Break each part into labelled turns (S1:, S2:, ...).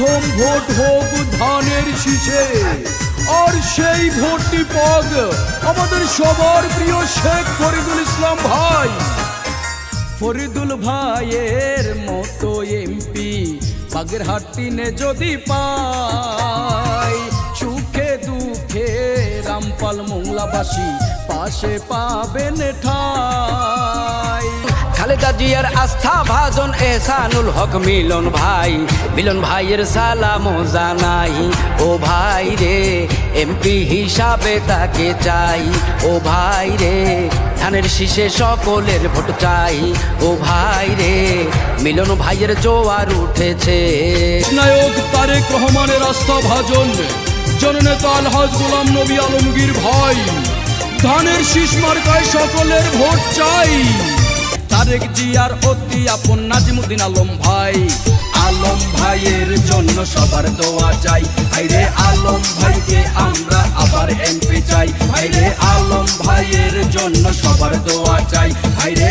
S1: প্রথম ভোট হোক ধানের শীষে। আর সেই ভোটটি পাক আমাদের সবার প্রিয় শেখ ফরিদুল ইসলাম ভাই। ফরিদুল ভাইয়ের মতো এমপি বাগেরহাট যদি পাই, সুখে দুঃখে রামপাল মোংলাবাসী পাশে পাবেন ঠাই।
S2: খালেদা জিয়ার আস্থা ভাজন এসানুল হক মিলন ভাই। মিলন ভাইয়ের সালাম জানাই, ও ভাই রে, এমপি হিসাবে তাকে চাই, ও ভাই রে, ধানের শীষে সকলের ভোট চাই, ও ভাই রে, মিলন ভাইয়ের জোয়ার উঠেছে।
S1: নায়ক তারেক রহমানের আস্থা ভাজন জননেতা আলহাজ গোলাম নবী আলমগীর ভাই। ধানের শীষ মার্কায় সকলের ভোট চাই। তারেক জিয়ার অতি আপন নাজিমুদ্দিন আলম ভাই। আলম ভাইয়ের জন্য সবার দোয়া চাই। ভাইরে আলম ভাইকে আমরা আবার এমপি চাই। আইরে আলম ভাইয়ের জন্য সবার দোয়া চাই। ভাইরে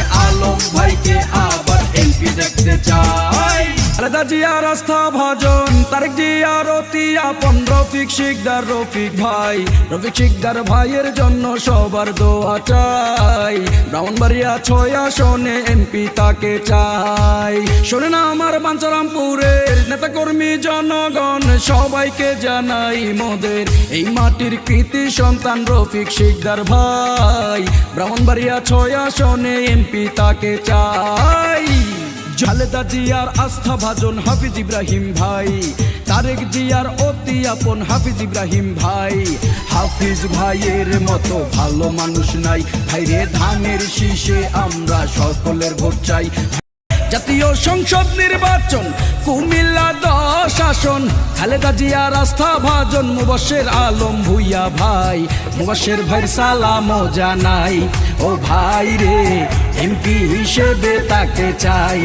S1: জিয়ার আস্থা ভাজন তারেক জিয়ার অতি আপন রফিক শিকদার, রফিক ভাই। রফিক শিকদার ভাইয়ের জন্য সবার দোয়া চাই। ব্রাহ্মণবাড়িয়া ছয় আসনে এমপি তাকে চাই। শোনে না আমার বাঞ্চারামপুরের নেতাকর্মী জনগণ, সবাইকে জানাই মোদের এই মাটির কৃতি সন্তান রফিক শিকদার ভাই। ব্রাহ্মণবাড়িয়া ছয় আসনে এমপি তাকে চাই। জালেদা জিয়ার আস্থা ভাজন হাফিজ ইব্রাহিম ভাই। তারেক জিয়ার অতি আপন হাফিজ ইব্রাহিম ভাই। হাফিজ ভাইয়ের মতো ভালো মানুষ নাই। ভাইরে ধানের শীষে আমরা সকলের ভোট চাই। জাতীয় সংসদ নির্বাচন, কুমিল্লা দশ আসন। খালেদা জিয়ার আস্থা ভাজন মুবাসের আলম ভুইয়া ভাই। মুবাসের ভাইয়ের সালামও জানাই। ও ভাই রে, এমপি হিসেবে তাকে চাই।